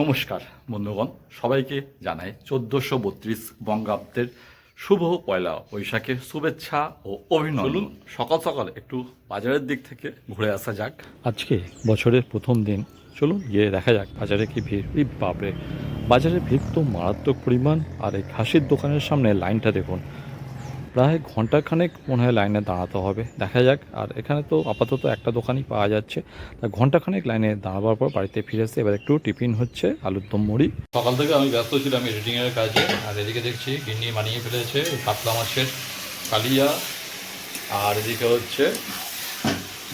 নমস্কার বন্ধুগণ। সবাইকে জানাই চোদ্দোশো বত্রিশ বঙ্গাব্দের শুভ পয়লা বৈশাখে শুভেচ্ছা ও অভিনন্দন। সকাল সকাল একটু বাজারের দিক থেকে ঘুরে আসা যাক। আজকে বছরের প্রথম দিন। চলুন গিয়ে দেখা যাক বাজারে কি ভিড়। এই বাপরে বাজারে ভিড় তো মারাত্মক পরিমাণ। আর এই খাসির দোকানের সামনে লাইনটা দেখুন। প্রায় ঘন্টাখানেক মনে হয় লাইনে দাঁড়াতে হবে। দেখা যাক, আর এখানে তো আপাতত একটা দোকানই পাওয়া যাচ্ছে। তা ঘন্টাখানেক লাইনে দাঁড়াবার পর বাড়িতে ফিরে এসে এবার একটু টিফিন হচ্ছে, আলুর দম, মুড়ি। সকাল থেকে আমি ব্যস্ত ছিলাম এডিটিংয়ের কাজে, আর এদিকে দেখছি গিন্নি মানিয়ে ফেলেছে কাতলা মাছের কালিয়া, আর এদিকে হচ্ছে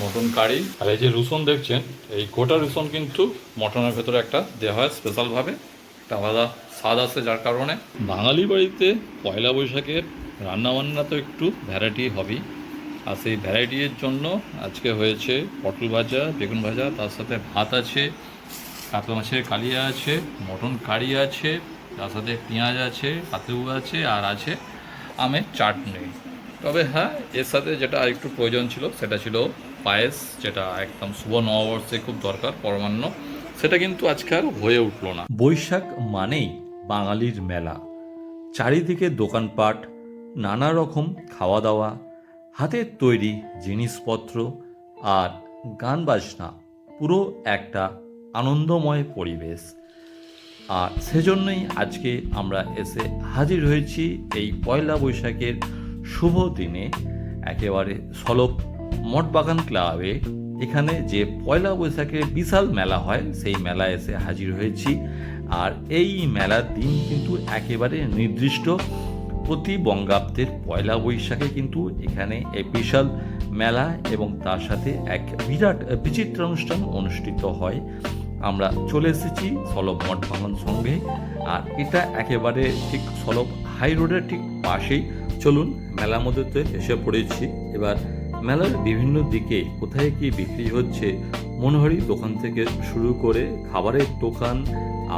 মটন কারি। আর এই যে রসুন দেখছেন, এই গোটা রসুন কিন্তু মটনের ভেতরে একটা দেওয়া হয় স্পেশালভাবে একটা আলাদা স্বাদ আছে যার কারণে। বাঙালি বাড়িতে পয়লা বৈশাখের রান্নাবান্না তো একটু ভ্যারাইটি হবেই। আর সেই ভ্যারাইটির জন্য আজকে হয়েছে পটল ভাজা, বেগুন ভাজা, তার সাথে ভাত আছে, কাতলা মাছের কালিয়া আছে, মটন কারি আছে, তার সাথে পেঁয়াজ আছে, পাতলু আছে, আর আছে আমের চাটনি। তবে হ্যাঁ এর সাথে যেটা আরেকটু প্রয়োজন ছিল, সেটা ছিল পায়েস, যেটা একদম শুভ নববর্ষে খুব দরকার, পরমান্ন। সেটা কিন্তু আজকে আর হয়ে উঠল না। বৈশাখ মানেই বাঙালির মেলা। চারিদিকে দোকানপাট নানা রকম খাওয়া দাওয়া হাতের তৈরি জিনিসপত্র আর গান বাজনা পুরো একটা আনন্দময় পরিবেশ। আর সেজন্যই আজকে আমরা এসে হাজির হয়েছি এই পয়লা বৈশাখের শুভ দিনে। একেবারে সলপ মঠবাগান ক্লাবে। এখানে যে পয়লা বৈশাখের বিশাল মেলা হয়, সেই মেলায় এসে হাজির হয়েছি। আর এই মেলার দিন কিন্তু একেবারে নির্দিষ্ট। প্রতি বঙ্গাব্দের পয়লা বৈশাখে কিন্তু এখানে এই বিশাল মেলা এবং তার সাথে এক বিরাট বিচিত্র অনুষ্ঠান অনুষ্ঠিত হয়। আমরা চলে এসেছি সলভ মঠ ভাঙন সঙ্গে আর এটা একেবারে ঠিক সলভ হাই রোডের ঠিক পাশেই। চলুন মেলার মধ্যে এসে পড়েছি। এবার মেলার বিভিন্ন দিকে কোথায় কি বিক্রি হচ্ছে, মনোহরি দোকান থেকে শুরু করে খাবারের দোকান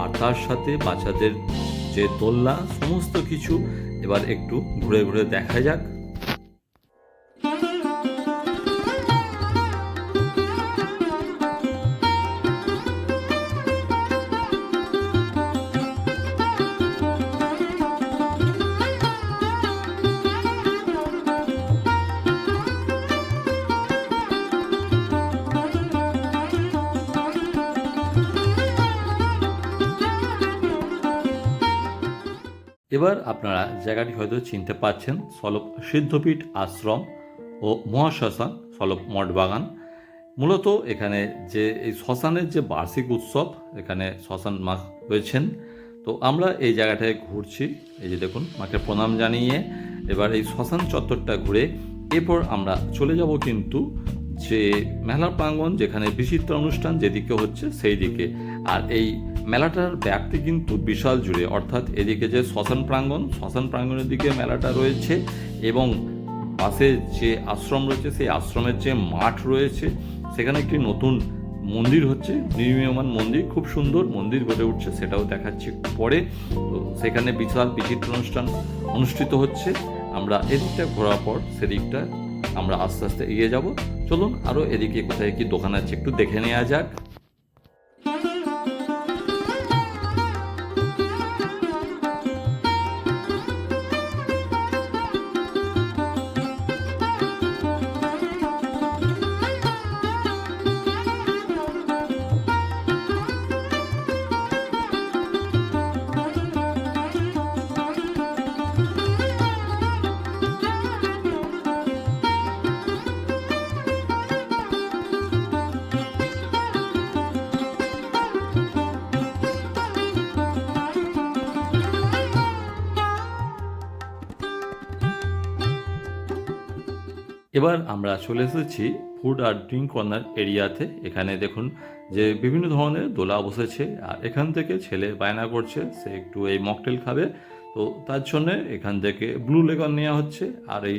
আর তার সাথে বাচ্চাদের যে দোলনা, সমস্ত কিছু এবার একটু ঘুরে ঘুরে দেখা যাক। এবার আপনারা জায়গাটি হয়তো চিনতে পাচ্ছেন সলভ সিদ্ধপীঠ আশ্রম ও মহাশ্মশান সলভ মঠবাগান মূলত এখানে যে এই শ্মশানের যে বার্ষিক উৎসব, এখানে শ্মশান মা রয়েছেন। তো আমরা এই জায়গাটায় ঘুরছি। এই যে দেখুন, মাকে প্রণাম জানিয়ে এবার এই শ্মশান চত্বরটা ঘুরে এরপর আমরা চলে যাব কিন্তু যে মেলার প্রাঙ্গণ যেখানে বিচিত্র অনুষ্ঠান যেদিকে হচ্ছে সেই দিকে আর এই মেলাটার ব্যাপ্তি কিন্তু বিশাল জুড়ে, অর্থাৎ এদিকে যে শ্মশান প্রাঙ্গণ, শ্মশান প্রাঙ্গণের দিকে মেলাটা রয়েছে এবং পাশে যে আশ্রম রয়েছে, সেই আশ্রমের যে মাঠ রয়েছে, সেখানে একটি নতুন মন্দির হচ্ছে, নির্মীয়মান মন্দির, খুব সুন্দর মন্দির গড়ে উঠছে, সেটাও দেখাচ্ছি পরে। তো সেখানে বিশাল বিচিত্র অনুষ্ঠান অনুষ্ঠিত হচ্ছে। আমরা এদিকটা ঘোরার পর সেদিকটা আমরা আস্তে আস্তে এগিয়ে যাব। চলুন আরও এদিকে কোথায় কি দোকান আছে একটু দেখে নেওয়া যাক। এবার আমরা চলে এসেছি ফুড আর ড্রিঙ্ক কর্নার এরিয়াতে। এখানে দেখুন যে বিভিন্ন ধরনের দোলা বসেছে, আর এখান থেকে ছেলে বায়না করছে, সে একটু এই মকটেল খাবে। তো তার জন্য এখান থেকে ব্লু লেগন নেওয়া হচ্ছে, আর এই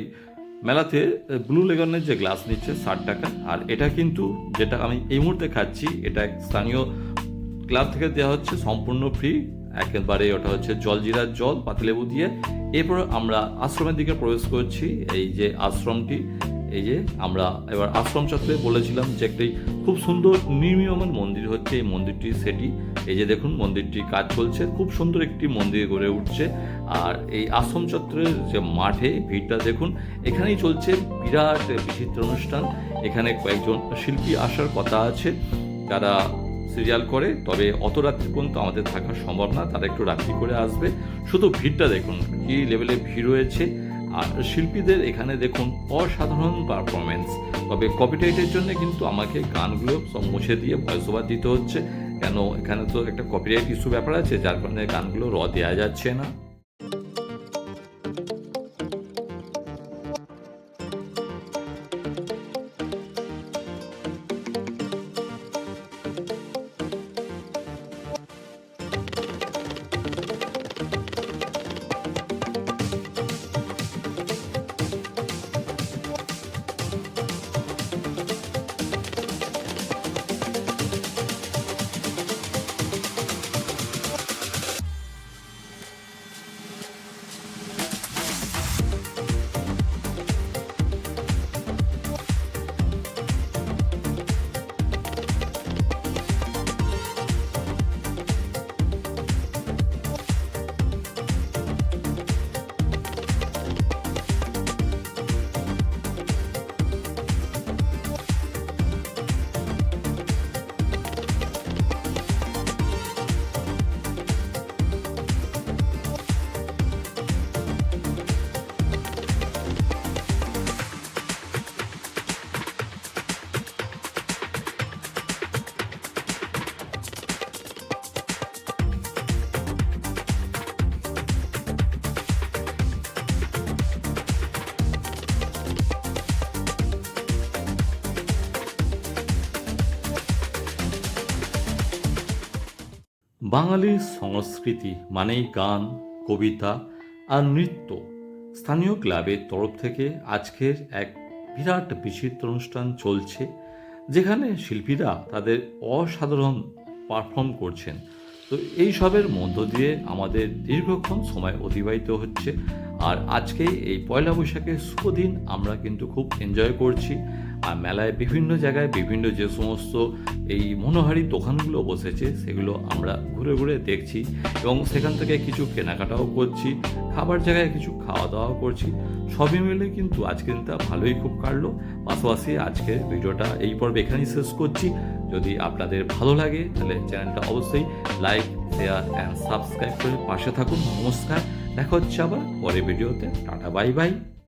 মেলাতে ব্লু লেগনের যে গ্লাস নিচ্ছে ষাট টাকা। আর এটা কিন্তু যেটা আমি এই মুহূর্তে খাচ্ছি, এটা স্থানীয় ক্লাব থেকে দেওয়া হচ্ছে, সম্পূর্ণ ফ্রি একেবারে ওটা হচ্ছে জলজিরার জল, পাতিলেবু দিয়ে। এরপর আমরা আশ্রমের দিকে প্রবেশ করছি, এই যে আশ্রমটি, এই যে আমরা এবার আশ্রম চত্বরে বলেছিলাম যে একটি খুব সুন্দর নির্মীয়মান মন্দির হচ্ছে এই মন্দিরটি সেটি। এই যে দেখুন মন্দিরটি কাজ চলছে, খুব সুন্দর একটি মন্দির গড়ে উঠছে। আর এই আশ্রম চত্বরের যে মাঠে ভিড়টা দেখুন, এখানেই চলছে বিরাট বিচিত্র অনুষ্ঠান। এখানে কয়েকজন শিল্পী আসার কথা আছে, যারা সিরিয়াল করে, তবে অত রাত্রি পর্যন্ত আমাদের থাকা সম্ভব না। তারা একটু রাত্রি করে আসবে। শুধু ভিড়টা দেখুন, কি লেভেলে ভিড় রয়েছে। আর শিল্পীদের এখানে দেখুন, অসাধারণ পারফরমেন্স তবে কপিরাইটের জন্য কিন্তু আমাকে গানগুলো সব মুছে দিয়ে ভয়েস ওভার দিতে হচ্ছে। কেন? এখানে তো একটা কপিরাইট ইস্যু ব্যাপার আছে, যার কারণে গানগুলো র দেওয়া যাচ্ছে না। বাঙালির সংস্কৃতি মানেই গান, কবিতা আর নৃত্য। স্থানীয় ক্লাবের তরফ থেকে আজকের এক বিরাট বিচিত্র অনুষ্ঠান চলছে, যেখানে শিল্পীরা তাদের অসাধারণ পারফর্ম করছেন। তো এই সবের মধ্য দিয়ে আমাদের দীর্ঘক্ষণ সময় অতিবাহিত হচ্ছে। আর আজকে এই পয়লা বৈশাখের শুভ দিন, আমরা কিন্তু খুব এনজয় করছি। আর মেলায় বিভিন্ন জায়গায় বিভিন্ন যে সমস্ত এই মনোহারি দোকানগুলো বসেছে, সেগুলো আমরা ঘুরে ঘুরে দেখছি এবং সেখান থেকে কিছু কেনাকাটাও করছি, খাবার জায়গায় কিছু খাওয়া দাওয়াও করছি। সবই মিলে কিন্তু আজকের দিনটা ভালোই খুব কাটলো। পাশাপাশি আজকের ভিডিওটা এই পর্বে এখানেই শেষ করছি। যদি আপনাদের ভালো লাগে, তাহলে চ্যানেলটা অবশ্যই লাইক শেয়ার অ্যান্ড সাবস্ক্রাইব করে পাশে থাকুন। নমস্কার। দেখা হচ্ছে আবার পরে ভিডিওতে। Tata bye bye.